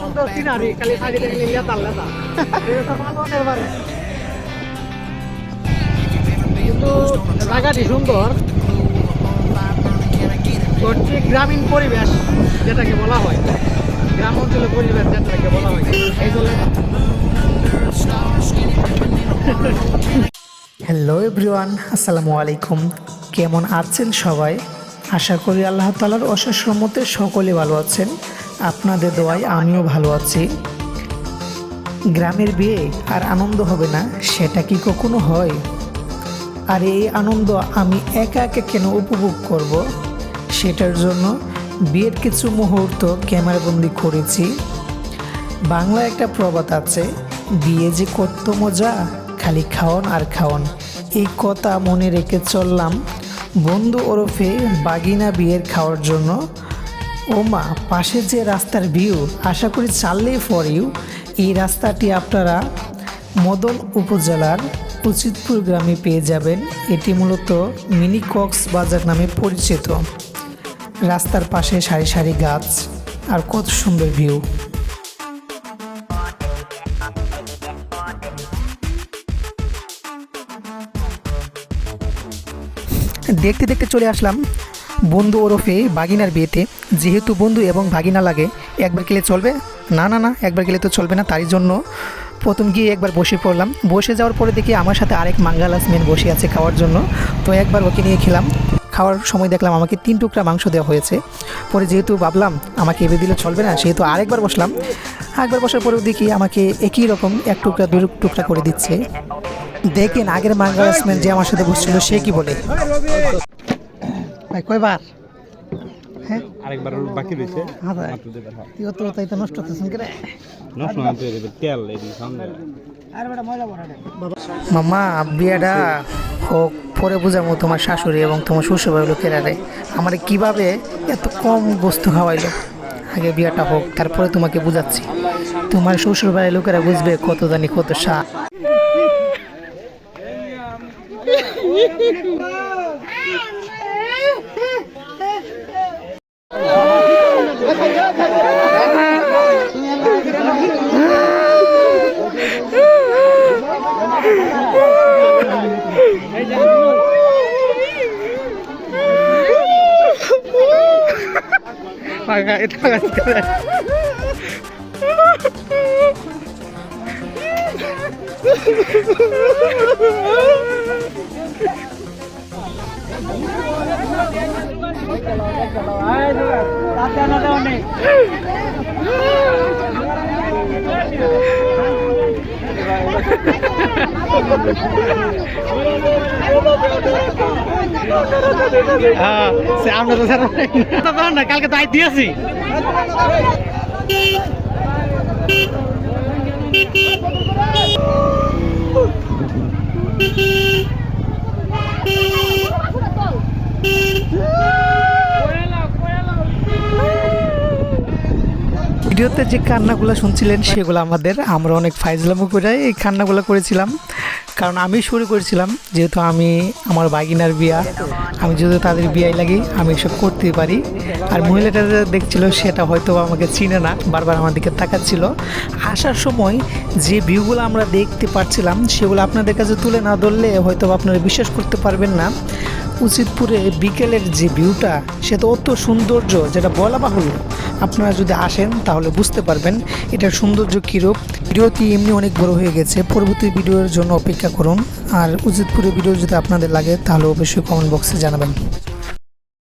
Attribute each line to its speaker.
Speaker 1: সুন্দর খালি লেতা কিন্তু জায়গাটি সুন্দর গ্রামীণ পরিবেশ, যেটাকে বলা হয়। গ্রাম অঞ্চলের পরিবেশ, যেটাকে বলা হয়।
Speaker 2: হ্যালো এভরিওয়ান, আসসালামু আলাইকুম। কেমন আছেন সবাই? আশা করি আল্লাহ তালার অশেষ রহমতে সকলে ভালো আছেন। আপনাদের দোয়ায় আমিও ভালো আছি। গ্রামের বিয়ে আর আনন্দ হবে না, সেটা কি কখনো হয়? আর এই আনন্দ আমি একা একা কেন উপভোগ করব? সেটার জন্য বিয়ের কিছু মুহূর্ত ক্যামেরাবন্দি করেছি। বাংলা একটা প্রবাদ আছে, বিয়ে যে কত মজা, খালি খাওয়ান আর খাওয়ান এই কথা মনে রেখে চললাম। বন্ধু ওরফে বাগিনা বিয়ের খাওয়ার জন্য। ও মা পাশে যে রাস্তার ভিউ আশা করি চাললেই ফর ইউ এই রাস্তাটি আপনারা মদন উপজেলার উচিতপুর গ্রামে পেয়ে যাবেন। এটি মূলত মিনি কক্স বাজার নামে পরিচিত। রাস্তার পাশে সারি সারি গাছ, আর কত সুন্দর ভিউ দেখতে দেখতে চলে আসলাম বন্ধু ওরফে বাগিনার বিয়েতে। যেহেতু বন্ধু এবং ভাগিনা লাগে, একবার গেলে চলবে? না না না, একবার গেলে তো চলবে না, তারই জন্য। প্রথম গিয়ে একবার বসে পড়লাম। বসে যাওয়ার পরে দেখি আমার সাথে আরেক মাঙ্গালাস মেন বসে আছে খাওয়ার জন্য। তো একবার ওকে নিয়ে খেলাম। খাওয়ার সময় দেখলাম আমাকে তিন টুকরা মাংস দেওয়া হয়েছে। পরে যেহেতু ভাবলাম আমাকে এবে দিলে চলবে না, সেহেতু আরেকবার বসলাম। একবার বসার পরেও দেখি আমাকে একই রকম এক টুকরা, দুই টুকরা করে দিচ্ছে। দেখেন আগের মাঙ্গালাসম্যান যে আমার সাথে বসছিল সে কি বলে? ভাই কয়বার? হ্যাঁ?
Speaker 3: আরেকবার বাকি রয়েছে
Speaker 2: হ্যাঁ
Speaker 3: হয়।
Speaker 2: তুই তো তাই তো নষ্ট করতেছেন কেন
Speaker 3: নষ্ট না তেল এদিকে সঙ্গে
Speaker 2: মামা বিয়েটা হোক পরে বুঝাবো তোমার শাশুড়ি এবং তোমার শ্বশুর বাড়ির লোকেরা রে। আমার কীভাবে এত কম বস্তু খাওয়াইলো? আগে বিয়েটা হোক তারপরে তোমাকে বুঝাচ্ছি। তোমার শ্বশুর বাড়ির লোকেরা বুঝবে কত জানি কত সা
Speaker 1: হ্যাঁ সে আমরা তো স্যার তো তখন না কালকে তো আই দিয়েছি।
Speaker 2: ভিডিওতে যে কান্নাগুলো শুনছিলেন সেগুলো আমাদের, আমরা অনেক ফাইজলামো করে এই কান্নাগুলো করেছিলাম। কারণ আমি শুরু করেছিলাম, যেহেতু আমি আমার বাগিনার বিয়া, আমি যদি তাদের বিয়াই লাগি, আমি এসব করতেই পারি। আর মহিলাটা দেখছিল, সেটা হয়তো আমাকে চিনে না, বারবার আমার দিকে তাকাচ্ছিল। আসার সময় যে ভিউগুলো আমরা দেখতে পাচ্ছিলাম সেগুলো আপনাদের কাছে তুলে না ধরলে হয়তো আপনারা বিশ্বাস করতে পারবেন না। উচিতপুরে বিকেলের যে ভিউটা সে তো অত সৌন্দর্য, যেটা বলা বাহুল্য। আপনারা যদি আসেন, তাহলে বুঝতে পারবেন এটার সৌন্দর্য কীরূপ। ভিডিওটি এমনি অনেক বড় হয়ে গেছে, পরবর্তী ভিডিওর জন্য অপেক্ষা করুন। আর উচিতপুরে ভিডিও যদি আপনাদের লাগে, তাহলে অবশ্যই কমেন্ট বক্সে জানাবেন।